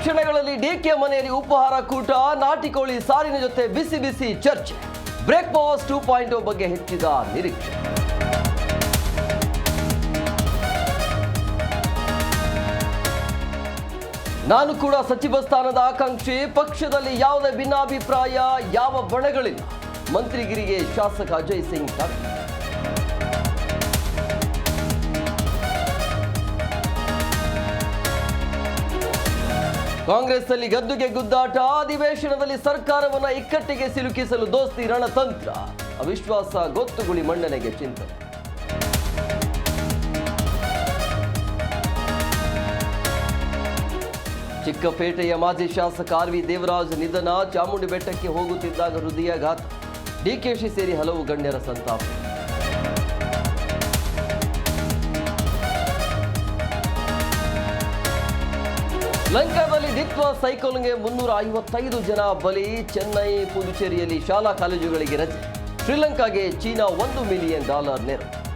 ಕ್ಷಣಗಳಲ್ಲಿ ಡಿಕೆ ಮನೆಯಲ್ಲಿ ಉಪಹಾರ ಕೂಟ ನಾಟಿಕೋಳಿ ಸಾರಿನ ಜೊತೆ ಬಿಸಿ ಬಿಸಿ ಚರ್ಚೆ. ಬ್ರೇಕ್ಫಾಸ್ಟ್ ಟೂ ಪಾಯಿಂಟ್ ಬಗ್ಗೆ ಹೆಚ್ಚಿದ ನಿರೀಕ್ಷೆ. ನಾನು ಕೂಡ ಸಚಿವ ಸ್ಥಾನದ ಆಕಾಂಕ್ಷಿ, ಪಕ್ಷದಲ್ಲಿ ಯಾವುದೇ ಭಿನ್ನಾಭಿಪ್ರಾಯ, ಯಾವ ಬಣಗಳಿಲ್ಲ. ಮಂತ್ರಿಗಿರಿಗೆ ಶಾಸಕ ಅಜಯ್ ಸಿಂಗ್ ಠಾಕೂರ್ ಕಾಂಗ್ರೆಸ್ನಲ್ಲಿ ಗದ್ದುಗೆ ಗುದ್ದಾಟ, ಅಧಿವೇಶನದಲ್ಲಿ ಸರ್ಕಾರವನ್ನ ಇಕ್ಕಟ್ಟಿಗೆ ಸಿಲುಕಿಸಲು ದೋಸ್ತಿ ರಣತಂತ್ರ. ಅವಿಶ್ವಾಸ, ಗೊತ್ತುಗುಳಿ ಮಂಡನೆಗೆ ಚಿಂತನೆ. ಚಿಕ್ಕಪೇಟೆಯ ಮಾಜಿ ಶಾಸಕ ಆರ್ ವಿ ದೇವರಾಜ್ ನಿಧನ ಚಾಮುಂಡಿ ಬೆಟ್ಟಕ್ಕೆ ಹೋಗುತ್ತಿದ್ದಾಗ ಹೃದಯಾಘಾತ. ಡಿಕೆಶಿ ಸೇರಿ ಹಲವು ಗಣ್ಯರ ಸಂತಾಪ. ಲಂಕಾದಲ್ಲಿ ದಿತ್ವ ಸೈಕೋಲ್ಗೆ ಮುನ್ನೂರ ಐವತ್ತೈದು ಜನ ಬಲಿ, ಚೆನ್ನೈ, ಪುದುಚೇರಿಯಲ್ಲಿ ಶಾಲಾ ಕಾಲೇಜುಗಳಿಗೆ ರಜೆ. ಶ್ರೀಲಂಕಾಗೆ ಚೀನಾ ಒಂದು ಮಿಲಿಯನ್ ಡಾಲರ್ ನೆರವು.